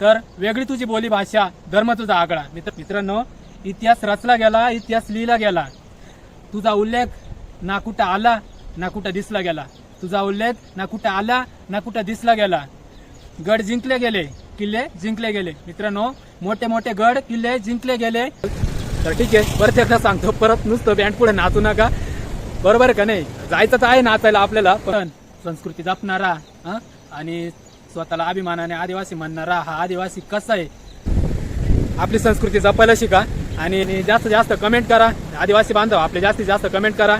तर वेगळी तुझी बोली भाषा धर्म तुझा आगळा. मित्र मित्रांनो इतिहास रचला गेला इतिहास लिहिला गेला. तुझा उल्लेख ना कुठं आला ना कुठं दिसला गेला. तुझा उल्लेख ना कुठं आला ना कुठं दिसला गेला. गड जिंकले गेले किल्ले जिंकले गेले. मित्रांनो मोठे मोठे गड किल्ले जिंकले गेले. तर ठीक आहे परत एकदा सांगतो परत नुसतं बँड पुढे नाचू नका. बरोबर का नाही? जायचं तर आहे नाचायला आपल्याला पण संस्कृती जपणारा आणि स्वतःला अभिमानाने आदिवासी म्हणणारा हा आदिवासी कसा आहे? आपली संस्कृती जपायला शिका आणि जास्तीत जास्त कमेंट करा. आदिवासी बांधव आपले जास्तीत जास्त कमेंट करा.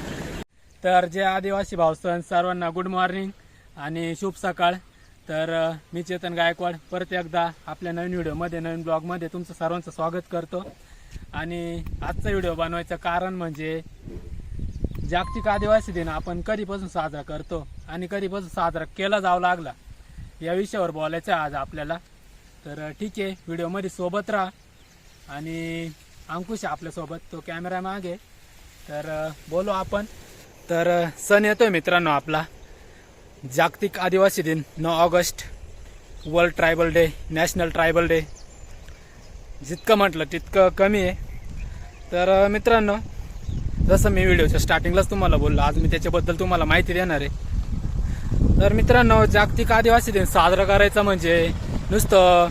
तर जे आदिवासी भाऊ सण सर्वांना गुड मॉर्निंग आणि शुभ सकाळ. तर मी चेतन गायकवाड परत एकदा आपल्या नवीन व्हिडिओमध्ये नवीन ब्लॉगमध्ये तुमचं सर्वांचं स्वागत करतो. आणि आजचा व्हिडिओ बनवायचं कारण म्हणजे जागतिक आदिवासी दिन आपण कधीपासून साजरा करतो आणि कधीपासून साजरा केला जावं लागला? या विषयावर बोलायचं आहे आज आपल्याला. तर ठीक आहे व्हिडिओमध्ये सोबत राहा. आणि अंकुश आहे आपल्यासोबत तो कॅमेरा मागे. तर बोलू आपण. तर सण सण येतोय मित्रांनो आपला. जागतिक आदिवासी दिन नऊ August world tribal day national tribal day. जितकं म्हटलं तितकं कमी आहे. तर मित्रांनो जसं मी व्हिडिओच्या स्टार्टिंगलाच तुम्हाला बोललो आज मी त्याच्याबद्दल तुम्हाला माहिती देणार आहे. तर मित्रांनो जागतिक आदिवासी दिन साजरा करायचा म्हणजे नुसतं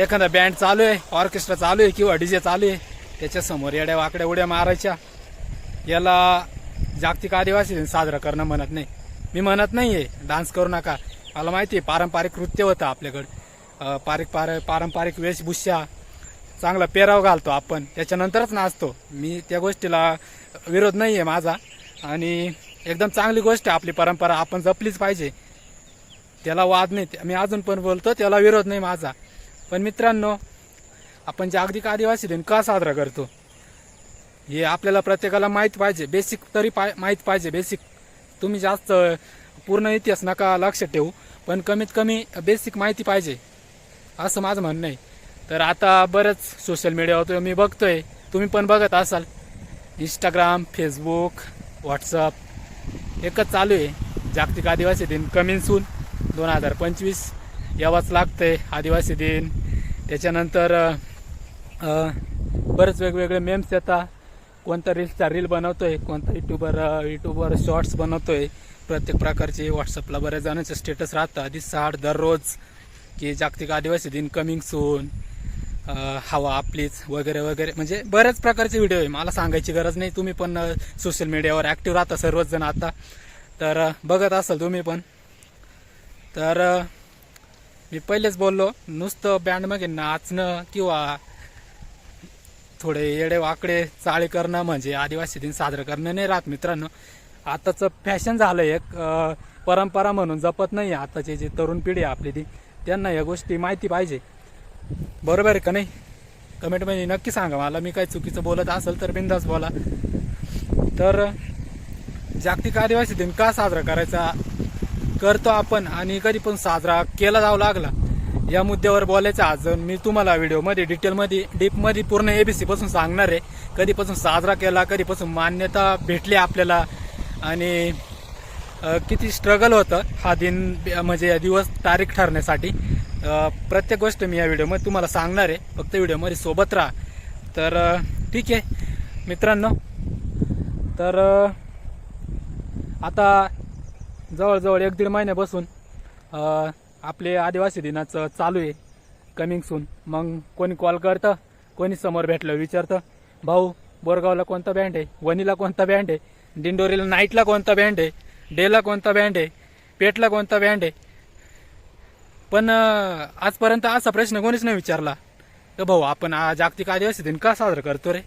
एखादा बँड चालू आहे ऑर्केस्ट्रा चालू आहे किंवा डीजे चालू आहे त्याच्यासमोर येड्या वाकड्या उड्या मारायच्या. याला जागतिक आदिवासी दिन साजरा करणं म्हणत नाही. मी म्हणत नाही आहे डान्स करू नका. मला माहिती आहे पारंपरिक नृत्य होतं आपल्याकडं. पारिक पार पारंपरिक वेशभूषा चांगला पेराव घालतो आपण. त्याच्यानंतरच नाचतो. मी त्या गोष्टीला विरोध नाही आहे माझा. आणि एकदम चांगली गोष्ट आहे आपली परंपरा. आपण जपलीच पाहिजे. त्याला वाद नाही. मी अजून पण बोलतो त्याला विरोध नाही माझा. पण मित्रांनो आपण जागतिक आदिवासी दिन का साजरा करतो? हे आपल्याला प्रत्येकाला माहीत पाहिजे. बेसिक तरी पाय माहीत पाहिजे. बेसिक तुम्ही जास्त पूर्ण इतिहास नका लक्ष ठेवू. पण कमीत कमी बेसिक माहिती पाहिजे. असं माझं म्हणणं आहे. तर आता बरंच सोशल मीडियावर मी बघतोय. तुम्ही पण बघत असाल. इंस्टाग्राम फेसबुक व्हॉट्सअप एकच चालू आहे. जागतिक आदिवासी दिन कमिंग सून दोन हजार पंचवीस. यावाच लागतंय आदिवासी दिन. त्याच्यानंतर बरेच वेगवेगळे मेम्स येतात. कोणता रील्सचा रील बनवतोय कोणता युट्यूबर युट्यूबर शॉर्ट्स बनवतोय. प्रत्येक प्रकारचे व्हॉट्सअपला बऱ्याच जणांचे स्टेटस राहतात. दिसाड दररोज की जागतिक आदिवासी दिन कमिंग सून. हवा आपलीच वगैरे वगैरे. म्हणजे बऱ्याच प्रकारचे व्हिडिओ आहे. मला सांगायची गरज नाही. तुम्ही पण सोशल मीडियावर ॲक्टिव्ह राहता सर्वच जण आता. तर बघत असाल तुम्ही पण. तर मी पहिलेच बोललो नुसतं बँडमध्ये नाचणं किंवा थोडे येडे वाकडे चाळे करणं म्हणजे आदिवासी दिन साजरं करणं नाही राहत मित्रांनो. आताचं फॅशन झालं एक परंपरा म्हणून जपत नाही आताची जी तरुण पिढी आहे आपली ती. त्यांना या गोष्टी माहिती पाहिजे. बरोबर आहे का नाही? कमेंटमध्ये नक्की सांगा मला. मी काही चुकीचं बोलत असेल तर बिंदास बोला. तर जागतिक आदिवासी दिन का साजरा करायचा? करतो आपण आणि कधी पण साजरा केला जाऊ लागला. या मुद्द्यावर बोलायचं आज. मी तुम्हाला व्हिडिओमध्ये डिटेलमध्ये डीपमध्ये पूर्ण एबीसी पासून सांगणार आहे. कधीपासून साजरा केला कधीपासून मान्यता भेटली आपल्याला आणि किती स्ट्रगल होतं हा दिन म्हणजे दिवस तारीख ठरण्यासाठी. प्रत्येक गोष्ट मी या व्हिडिओमध्ये तुम्हाला सांगणार आहे. फक्त व्हिडिओमध्ये सोबत राहा. तर ठीक आहे. मित्रांनो तर आता जवळजवळ एक दीड महिन्यापासून आपले आदिवासी दिनाचं चालू आहे. कमिंग सून मग कोणी कॉल करतं कोणी समोर भेटलं विचारतं भाऊ बोरगावला कोणता बँड आहे? वणीला कोणता बँड आहे? दिंडोरीला नाईटला कोणता बँड आहे? डेला कोणता बँड आहे? पेटला कोणता बँड आहे? पण आजपर्यंत असा प्रश्न कोणीच नाही विचारला. तर भाऊ आपण जागतिक आदिवासी दिन का साजरा करतो रे?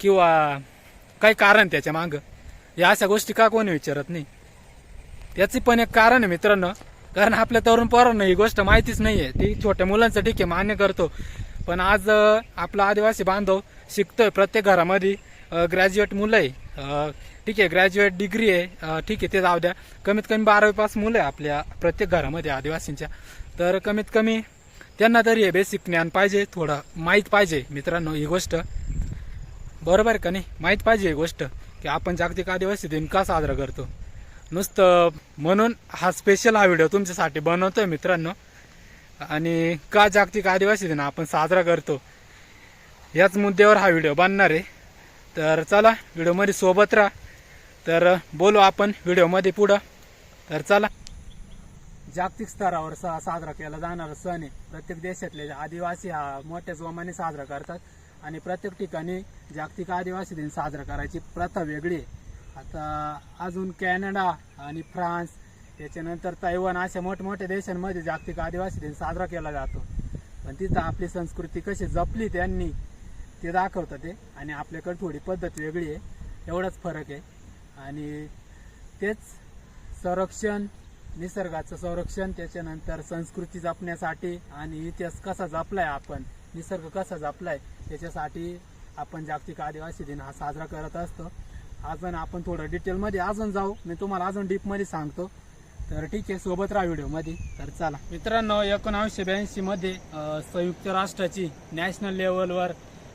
किंवा काही कारण त्याच्या मागं? या अशा गोष्टी का कोणी विचारत नाही? त्याची पण एक कारण आहे मित्रांनो. कारण आपल्या तरुण पोरांना ही गोष्ट माहितीच नाही आहे ती छोट्या मुलांचं ठीक आहे मान्य करतो. पण आज आपला आदिवासी बांधव शिकतोय प्रत्येक घरामध्ये. ग्रॅज्युएट मुलं आहे. ठीक आहे ग्रॅज्युएट डिग्री आहे. ठीक आहे ते जाऊ द्या. कमीत कमी बारावी पास मुलं आहे आपल्या प्रत्येक घरामध्ये आदिवासींच्या. तर कमीत कमी त्यांना तरी हे बेसिक ज्ञान पाहिजे थोडं माहीत पाहिजे मित्रांनो ही गोष्ट. बरोबर आहे का नाही? माहीत पाहिजे ही गोष्ट की आपण जागतिक आदिवासी दिन का साजरा करतो? नुसतं म्हणून हा स्पेशल हा व्हिडिओ तुमच्यासाठी बनवतोय मित्रांनो. आणि का जागतिक आदिवासी दिन आपण साजरा करतो? याच मुद्द्यावर हा व्हिडिओ बनणार आहे. तर चला व्हिडिओमध्ये सोबत राहा. तर बोलू आपण व्हिडिओमध्ये पुढं. तर चला. जागतिक स्तरावर सा साजरा केला जाणारा सण आहे. प्रत्येक देशातले आदिवासी हा मोठ्या जोमाने साजरा करतात. आणि प्रत्येक ठिकाणी जागतिक आदिवासी दिन साजरा करायची प्रथा वेगळी आहे. आता अजून कॅनडा आणि फ्रान्स त्याच्यानंतर तैवान अशा मोठमोठ्या देशांमध्ये जागतिक आदिवासी दिन साजरा केला जातो. पण तिथं आपली संस्कृती कशी जपली त्यांनी ते दाखवतं ते. आणि आपल्याकडे थोडी पद्धत वेगळी आहे. एवढाच फरक आहे. आणि तेच संरक्षण निसर्गाचं संरक्षण त्याच्यानंतर संस्कृती जपण्यासाठी आणि इतिहास कसा जपलाय आपण निसर्ग कसा जपलाय त्याच्यासाठी आपण जागतिक आदिवासी दिन हा साजरा करत असतो. अजून आपण थोडं डिटेलमध्ये अजून जाऊ. मी तुम्हाला अजून डीपमध्ये सांगतो. तर ठीक आहे सोबत राहा व्हिडिओमध्ये तर चला. मित्रांनो एकोणावीसशे ब्याऐंशी मध्ये संयुक्त राष्ट्राची नॅशनल लेवलवर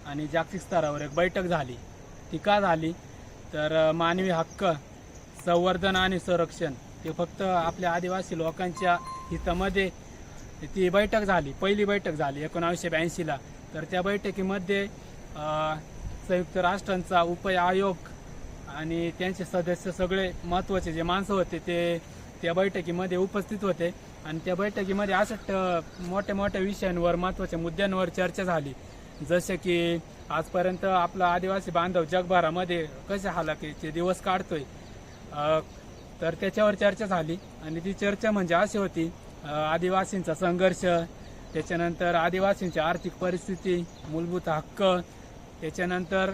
आणि जागतिक स्तरावर एक बैठक झाली. ती का झाली. तर मानवी हक्क संवर्धन आणि संरक्षण ते फक्त आपल्या आदिवासी लोकांच्या हितामध्ये ती बैठक झाली. पहिली बैठक झाली एकोणावीसशे ब्याऐंशीला तर त्या बैठकीमध्ये संयुक्त राष्ट्रांचा उपाय आयोग आणि त्यांचे सदस्य सगळे महत्त्वाचे जे माणसं होते ते त्या बैठकीमध्ये उपस्थित होते. आणि त्या बैठकीमध्ये असं मोठ्या मोठ्या विषयांवर महत्त्वाच्या मुद्द्यांवर चर्चा झाली. जसे की आजपर्यंत आपला आदिवासी बांधव जगभरामध्ये कशा हालाकीचे दिवस काढतोय तर त्याच्यावर चर्चा झाली. आणि ती चर्चा म्हणजे अशी होती आदिवासींचा संघर्ष त्याच्यानंतर आदिवासींची आर्थिक परिस्थिती मूलभूत हक्क त्याच्यानंतर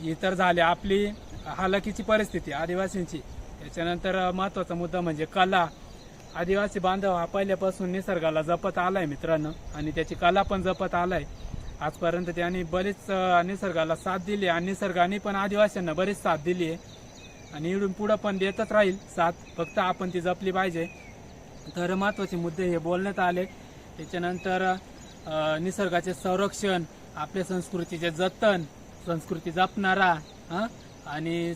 इतर झाले आपली हालाकीची परिस्थिती आदिवासींची. त्याच्यानंतर महत्त्वाचा मुद्दा म्हणजे कला. आदिवासी बांधव हा पहिल्यापासून निसर्गाला जपत आलाय मित्रांनो आणि त्याची कला पण जपत आलाय. आजपर्यंत त्यांनी बरीच निसर्गाला साथ दिली आणि निसर्गाने पण आदिवासींना बरीच साथ दिली आहे. आणि इडून पुढं पण देतच राहील साथ. फक्त आपण ती जपली पाहिजे. तर महत्त्वाचे मुद्दे हे बोलण्यात आले. त्याच्यानंतर निसर्गाचे संरक्षण आपल्या संस्कृतीचे जतन संस्कृती जपणारा हं? आणि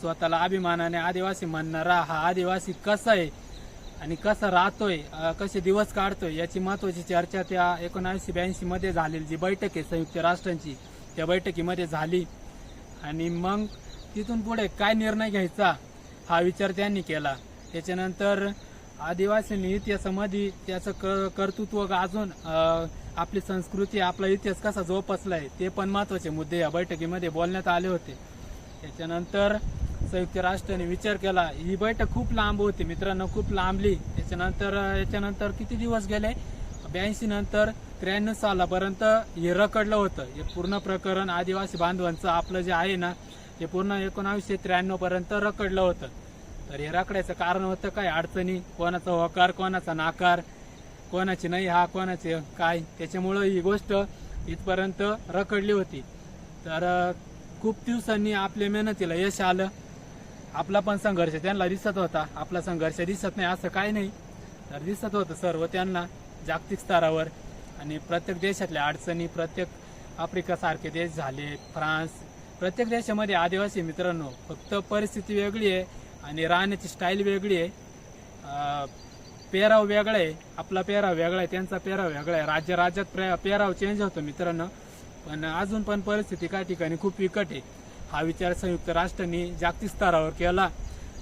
स्वतःला अभिमानाने आदिवासी म्हणणारा हा आदिवासी कसा आहे? आणि कसा राहतोय कसे दिवस काढतोय याची महत्वाची चर्चा त्या एकोणावीसशे ब्याऐंशी मध्ये झालेली जी बैठक आहे संयुक्त राष्ट्रांची त्या बैठकीमध्ये झाली. आणि मग तिथून पुढे काय निर्णय घ्यायचा हा विचार त्यांनी केला. त्याच्यानंतर आदिवासींनी इतिहासामध्ये त्याचं क कर्तृत्व अजून आपली संस्कृती आपला इतिहास कसा जोपासलाय ते पण महत्त्वाचे मुद्दे या बैठकीमध्ये बोलण्यात आले होते. त्याच्यानंतर संयुक्त राष्ट्राने विचार केला. ही बैठक खूप लांब होती. मित्रांनो खूप लांबली. त्याच्यानंतर याच्यानंतर किती दिवस गेले? ब्याऐंशी नंतर त्र्याण्णव सालापर्यंत हे रखडलं होतं. हे पूर्ण प्रकरण आदिवासी बांधवांचं आपलं जे आहे ना हे पूर्ण एकोणावीसशे त्र्याण्णव पर्यंत रखडलं होतं. तर हे रखडायचं कारण होतं काय? अडचणी. कोणाचा होकार कोणाचा नाकार कोणाची नाही हा कोणाचे काय? त्याच्यामुळं ही गोष्ट इथपर्यंत रखडली होती. तर खूप दिवसांनी आपल्या मेहनतीला यश आलं. आपला पण संघर्ष त्यांना दिसत होता. आपला संघर्ष दिसत नाही असं काही नाही. तर दिसत होतं सर्व त्यांना जागतिक स्तरावर. आणि प्रत्येक देशातल्या अडचणी प्रत्येक आफ्रिकासारखे देश झाले फ्रान्स प्रत्येक देशामध्ये आदिवासी मित्रांनो फक्त परिस्थिती वेगळी आहे आणि राहण्याची स्टाईल वेगळी आहे. पेराव वेगळा आहे आपला पेराव वेगळा आहे त्यांचा पेराव वेगळा आहे. राज्य राज्यात प्रे- पेराव चेंज होतो मित्रांनो. पण अजून पण परिस्थिती काही ठिकाणी खूप बिकट आहे. हा विचार संयुक्त राष्ट्रांनी जागतिक स्तरावर केला.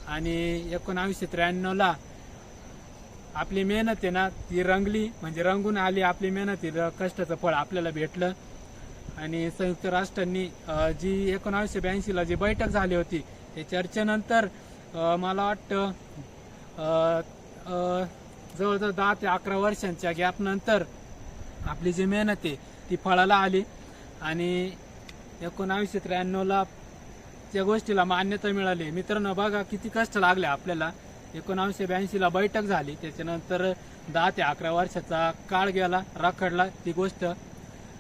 आणि एकोणावीसशे त्र्याण्णवला आपली मेहनत आहे ना ती रंगली. म्हणजे रंगून आली आपली मेहनती कष्टाचं फळ आपल्याला भेटलं. आणि संयुक्त राष्ट्रांनी जी एकोणावीसशे ब्याऐंशीला जी बैठक झाली होती त्या चर्चेनंतर मला वाटतं जवळजवळ दहा ते अकरा वर्षांच्या गॅप नंतर आपली जी मेहनत आहे ती फळाला आली. आणि एकोणावीसशे त्र्याण्णवला त्या गोष्टीला मान्यता मिळाली. मित्रांनो बघा किती कष्ट लागले आपल्याला. एकोणावीसशे ब्याऐंशीला बैठक झाली. त्याच्यानंतर दहा ते अकरा वर्षाचा काळ गेला रखडला ती गोष्ट.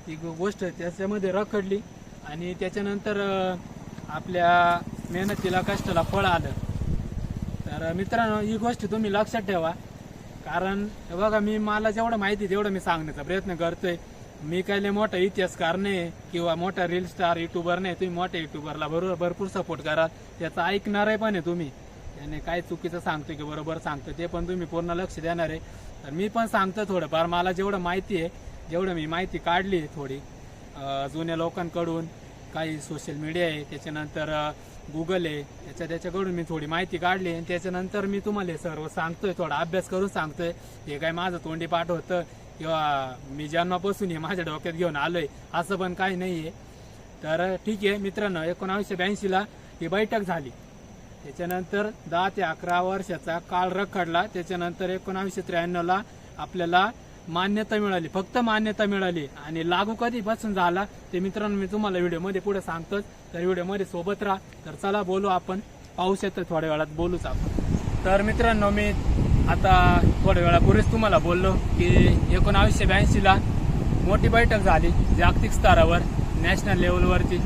ती गोष्ट त्याच्यामध्ये रखडली आणि त्याच्यानंतर आपल्या मेहनतीला कष्टाला फळ आलं. तर मित्रांनो ही गोष्ट तुम्ही लक्षात ठेवा. कारण बघा मी मला जेवढं माहिती आहे तेवढं मी सांगण्याचा प्रयत्न करतोय. मी काही लय मोठा इतिहासकार नाही किंवा मोठा रील स्टार युट्यूबर नाही तुम्ही मोठ्या युट्यूबरला बरोबर भरपूर सपोर्ट करा. त्याचा आहे पण आहे तुम्ही. त्याने काय चुकीचं सांगतो की बरोबर सांगतो ते पण तुम्ही पूर्ण लक्ष देणार आहे. तर मी पण सांगतो थोडंफार. मला जेवढं माहिती आहे जेवढं मी माहिती काढली आहे थोडी जुन्या लोकांकडून काही सोशल मीडिया आहे त्याच्यानंतर गुगल आहे त्याच्या त्याच्याकडून मी थोडी माहिती काढली आणि त्याच्यानंतर मी तुम्हाला सर्व सांगतोय थोडा अभ्यास करून सांगतोय. हे काय माझं तोंडी पाठ होतं किंवा मी जन्मापासून हे माझ्या डोक्यात घेऊन आलोय असं पण काही नाहीये. तर ठीक आहे मित्रांनो एकोणावीसशे ब्याऐंशीला ही बैठक झाली. त्याच्यानंतर दहा ते अकरा वर्षाचा काळ रखडला. त्याच्यानंतर एकोणावीसशे त्र्याण्णवला आपल्याला मान्यता मिळाली. फक्त मान्यता मिळाली आणि लागू कधीपासून झाला ते मित्रांनो मी तुम्हाला व्हिडिओमध्ये पुढे सांगतोच. तर व्हिडिओमध्ये सोबत राहा. तर चला बोलू आपण. पाऊस येतं थोड्या वेळात बोलूच आपण. तर मित्रांनो मी आता थोड्या वेळापूर्वीच तुम्हाला बोललो की एकोणावीसशे ब्याऐंशीला मोठी बैठक झाली जागतिक स्तरावर नॅशनल लेवलवरती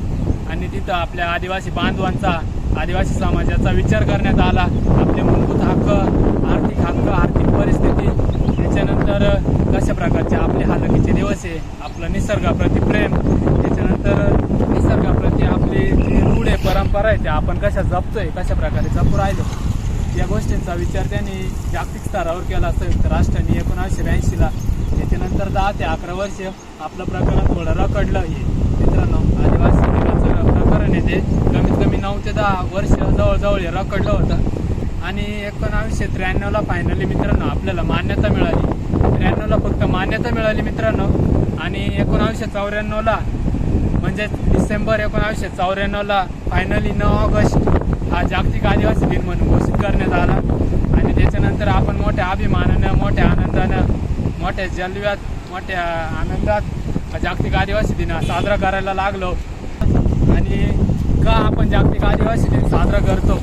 आणि तिथं आपल्या आदिवासी बांधवांचा आदिवासी समाजाचा विचार करण्यात आला. आपले मूलभूत हक्क आर्थिक हक्क आर्थिक परिस्थिती त्याच्यानंतर कशा प्रकारचे आपले हालकीचे दिवस आहे आपलं निसर्गाप्रती प्रेम त्याच्यानंतर निसर्गाप्रती आपली जी रूढ आहे परंपरा आहे त्या आपण कशा जपतोय कशा प्रकारे जपू राहिलो. या गोष्टींचा विचार त्यांनी जागतिक स्तरावर केला संयुक्त राष्ट्रांनी एकोणीसशे ब्याऐंशीला. त्याच्यानंतर दहा ते अकरा वर्ष आपलं प्रकरण थोडं रखडलं हे. मित्रांनो आदिवासी दिनाचं प्रकरण आहे ते. कमीत कमी नऊ ते दहा वर्ष जवळजवळ हे रखडलं होतं. आणि एकोणावीसशे त्र्याण्णवला फायनली मित्रांनो आपल्याला मान्यता मिळाली. त्र्याण्णवला फक्त मान्यता मिळाली मित्रांनो. आणि एकोणावीसशे चौऱ्याण्णवला म्हणजे डिसेंबर एकोणावीसशे चौऱ्याण्णवला फायनली नऊ ऑगस्ट हा जागतिक आदिवासी दिन म्हणून घोषित करण्यात आला. आणि त्याच्यानंतर आपण मोठ्या अभिमानानं मोठ्या आनंदानं मोठ्या जलव्यात मोठ्या आनंदात जागतिक आदिवासी दिन साजरा करायला लागलो. आणि का आपण जागतिक आदिवासी दिन साजरा करतो?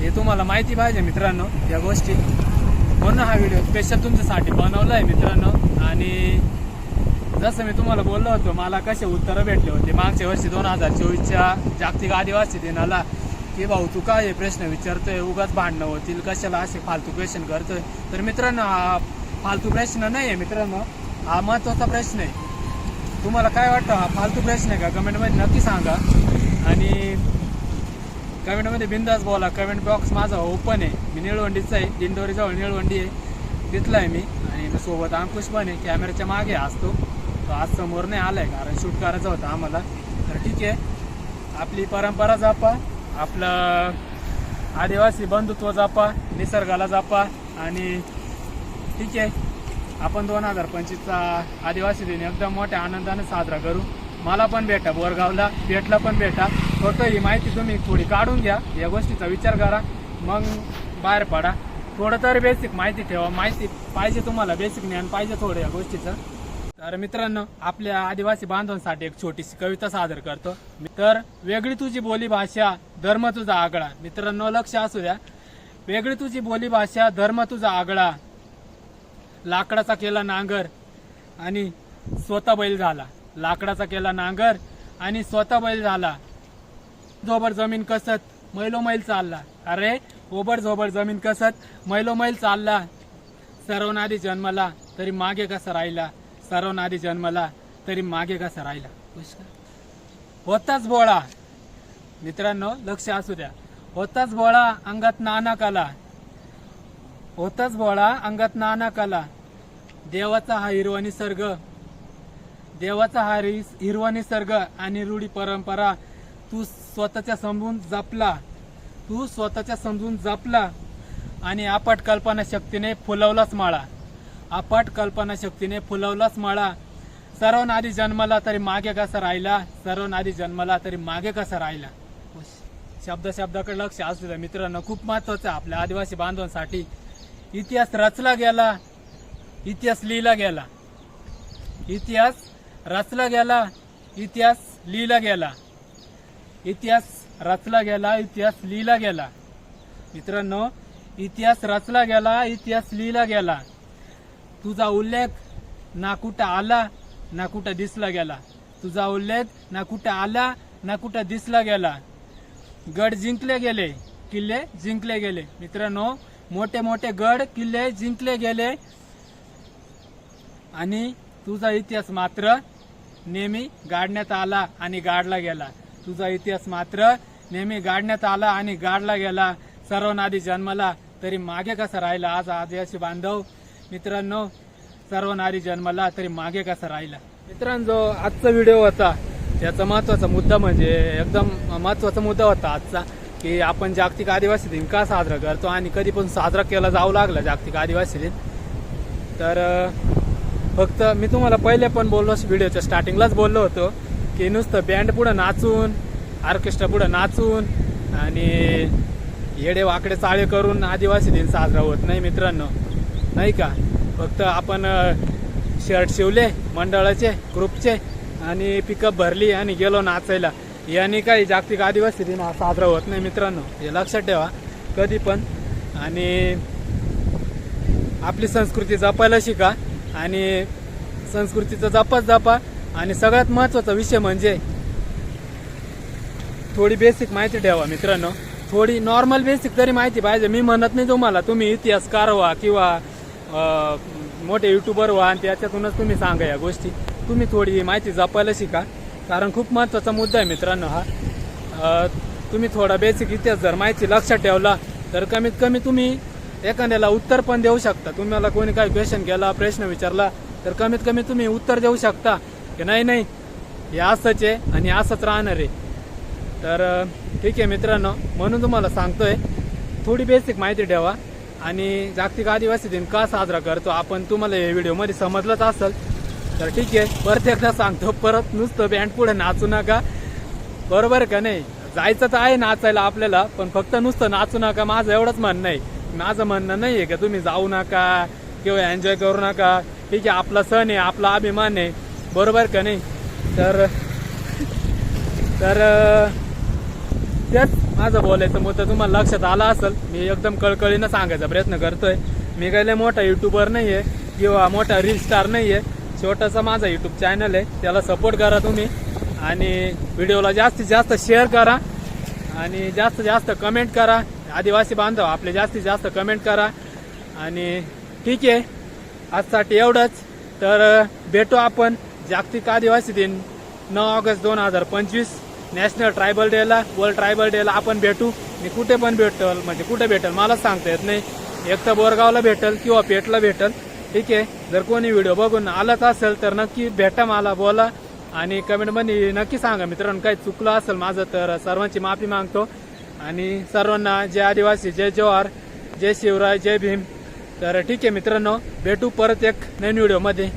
हे तुम्हाला माहिती पाहिजे मित्रांनो या गोष्टी. म्हणून हा व्हिडिओ स्पेशल तुमच्यासाठी बनवला आहे मित्रांनो. आणि जसं मी तुम्हाला बोललो होतो मला कसे उत्तरं भेटले होते मागच्या वर्षी दोन हजार चोवीसच्या जागतिक आदिवासी दिनाला की भाऊ तू काय हे प्रश्न विचारतोय उगाच भांडणं होतील कशाला असे फालतू क्वेश्चन करतोय? तर मित्रांनो हा फालतू प्रश्न नाही आहे मित्रांनो हा महत्त्वाचा प्रश्न आहे. तुम्हाला काय वाटतं हा फालतू प्रश्न आहे का? कमेंटमध्ये नक्की सांगा. आणि कमेंटमध्ये बिंदास बोला. कमेंट बॉक्स माझा ओपन आहे. मी निळवंडीचा आहे दिंडोरीजवळ निळवंडी आहे. तिथला आहे मी. आणि सोबत अंकुश पण आहे कॅमेऱ्याच्या मागे असतो तो आज समोर नाही आलाय कारण शूट करायचं होतं आम्हाला. तर ठीक आहे. आपली परंपरा जपा. आपलं आदिवासी बंधुत्व जपा निसर्गाला जपा. आणि ठीक आहे. आपण दोन हजार पंचवीसचा आदिवासी दिन एकदम मोठ्या आनंदाने साजरा करू. मला पण भेटा बोरगावला. पेटला पण भेटा. फक्त ही माहिती तुम्ही थोडी काढून घ्या. या गोष्टीचा विचार करा. मग बाहेर पडा. थोडं तरी बेसिक माहिती ठेवा. माहिती पाहिजे तुम्हाला. बेसिक ज्ञान पाहिजे थोडं या गोष्टीचं. तर मित्रांनो आपल्या आदिवासी बांधवांसाठी एक छोटीशी कविता सादर करतो. तर वेगळी तुझी बोली भाषा धर्म तुझा आगळा. मित्रांनो लक्ष असू द्या. वेगळी तुझी बोली भाषा धर्म तुझा आगळा. लाकडाचा केला नांगर आणि स्वतः बैल झाला. लाकडाचा केला नांगर आणि स्वतः बैल झाला. झोबड जमीन कसत मैलो मैल चालला. अरे ओबड झोबड जमीन कसत मैलो मैल चालला. सर्वनादी जन्मला तरी मागे कसा राहिला? सर्वनादी जन्मला तरी मागे कसा राहिला? होताच बोळा. मित्रांनो लक्ष असू द्या. होताच बोळा अंगात नाना कला. होताच बोळा अंगात नाना कला. देवाचा हा हिरवा निसर्ग. देवाचा हा हिरवा निसर्ग आणि रूढी परंपरा तू स्वतःच्या समजून जपला. तू स्वतःच्या समजून जपला. आणि अपाट कल्पना शक्तीने फुलवलाच माळा. अपाट कल्पनाशक्तीने फुलवलाच माळा. सर्व नादी जन्मला तरी मागे कसा राहिला? सर्व नादी जन्मला तरी मागे कसा राहिला? शब्द शब्दाकडे लक्ष असू द्या मित्रांनो. खूप महत्वाचं आपल्या आदिवासी बांधवांसाठी. इतिहास रचला गेला. इतिहास लिहिला गेला. इतिहास रचला गेला. इतिहास लिहिला गेला. इतिहास रचला गेला. इतिहास लिहिला गेला. मित्रांनो इतिहास रचला गेला. इतिहास लिहिला गेला. तुझा उल्लेख ना कुठं आला ना कुठं दिसला गेला. तुझा उल्लेख ना कुठं आला ना कुठं दिसला गेला. गड जिंकले गेले किल्ले जिंकले गेले. मित्रांनो मोठे मोठे गड किल्ले जिंकले गेले. आणि तुझा इतिहास मात्र नेहमी गाडण्यात आला आणि गाडला गेला. तुझा इतिहास मात्र नेहमी गाडण्यात आला आणि गाडला गेला. सर्व नादी जन्मला तरी मागे कसा राहिला आज आदिवासी बांधव? मित्रांनो सर्व नारी जन्मला तरी मागे कसा राहिला? मित्रांनो जो आजचा व्हिडिओ होता. त्याचा महत्त्वाचा मुद्दा म्हणजे एकदम महत्त्वाचा मुद्दा होता आजचा की आपण जागतिक आदिवासी दिन का साजरा करतो आणि कधी पण साजरा केला जाऊ लागला जागतिक आदिवासी दिन. तर फक्त मी तुम्हाला पहिले पण बोललो व्हिडिओच्या स्टार्टिंगलाच बोललो होतो की नुसतं बँड पुढं नाचून ऑर्केस्ट्रा पुढं नाचून आणि येडे वाकडे चाळे करून आदिवासी दिन साजरा होत नाही मित्रांनो. नाही का? फक्त आपण शर्ट शिवले मंडळाचे ग्रुपचे आणि पिकअप भरली आणि गेलो नाचायला. याने काही जागतिक आदिवासी दिन साजरा होत नाही मित्रांनो. हे लक्षात ठेवा. कधी पण. आणि आपली संस्कृती जपायला शिका. आणि संस्कृतीचं जपत जपा. आणि सगळ्यात महत्त्वाचा विषय म्हणजे थोडी बेसिक माहिती ठेवा मित्रांनो. थोडी नॉर्मल बेसिक तरी माहिती पाहिजे. मी म्हणत नाही तुम्हाला तुम्ही इतिहासकार व्हा किंवा मोठे युट्यूबर व्हा आणि त्याच्यातूनच तुम्ही सांगा या गोष्टी. तुम्ही थोडी माहिती जपायला शिका. कारण खूप महत्त्वाचा मुद्दा आहे मित्रांनो हा. तुम्ही थोडा बेसिक इतिहास जर माहिती लक्षात ठेवला तर कमीत कमी तुम्ही एखाद्याला उत्तर पण देऊ शकता. तुम्हाला कोणी काही क्वेश्चन केला प्रश्न विचारला तर कमीत कमी तुम्ही उत्तर देऊ शकता. की नाही नाही हे असंच आहे आणि असंच राहणार आहे. तर ठीक आहे मित्रांनो म्हणून तुम्हाला सांगतोय थोडी बेसिक माहिती ठेवा. आणि जागतिक आदिवासी दिन का साजरा करतो? आपण तुम्हाला या व्हिडिओमध्ये समजलंच असेल. तर ठीक आहे परत एकदा सांगतो परत नुसतं बँड पुढे नाचू नका. बरोबर का नाही? जायचं तर आहे नाचायला आपल्याला पण फक्त नुसतं नाचू नका माझं एवढंच म्हणणं आहे. माझं म्हणणं नाही आहे का तुम्ही जाऊ नका किंवा एन्जॉय करू नका. ठीक आहे आपला सण आहे आपला अभिमान आहे. बरोबर का नाही? तर तर तेच माझं बोलायचं मुद्दा तुम्हाला लक्षात आला असेल मी एकदम कळकळीनं सांगायचा प्रयत्न करतोय. मी काही मोठा युट्यूबर आहे किंवा मोठा रील स्टार नाही आहे छोटासा माझा युट्यूब चॅनल आहे. त्याला सपोर्ट करा तुम्ही आणि व्हिडिओला जास्तीत जास्त शेअर करा आणि जास्तीत जास्त कमेंट करा. आदिवासी बांधव आपले जास्तीत जास्त कमेंट करा आणि ठीक आहे. आजसाठी एवढंच. तर भेटू आपण जागतिक आदिवासी दिन नऊ ऑगस्ट दोन हजार पंचवीस. नॅशनल ट्रायबल डेला वर्ल्ड ट्रायबल डेला आपण भेटू. मी कुठे पण भेटल म्हणजे कुठे भेटल मलाच सांगता येत नाही. एक तर बोरगावला भेटल किंवा पेटला भेटल. ठीक आहे जर कोणी व्हिडिओ बघून आलाच असेल तर नक्की भेटा मला बोला. आणि कमेंटमध्ये नक्की सांगा मित्रांनो काही चुकलं असेल माझं तर सर्वांची माफी मागतो. आणि सर्वांना जय आदिवासी जय जवाहर जय शिवराय जय भीम. तर ठीक आहे मित्रांनो भेटू परत एक नवीन व्हिडिओमध्ये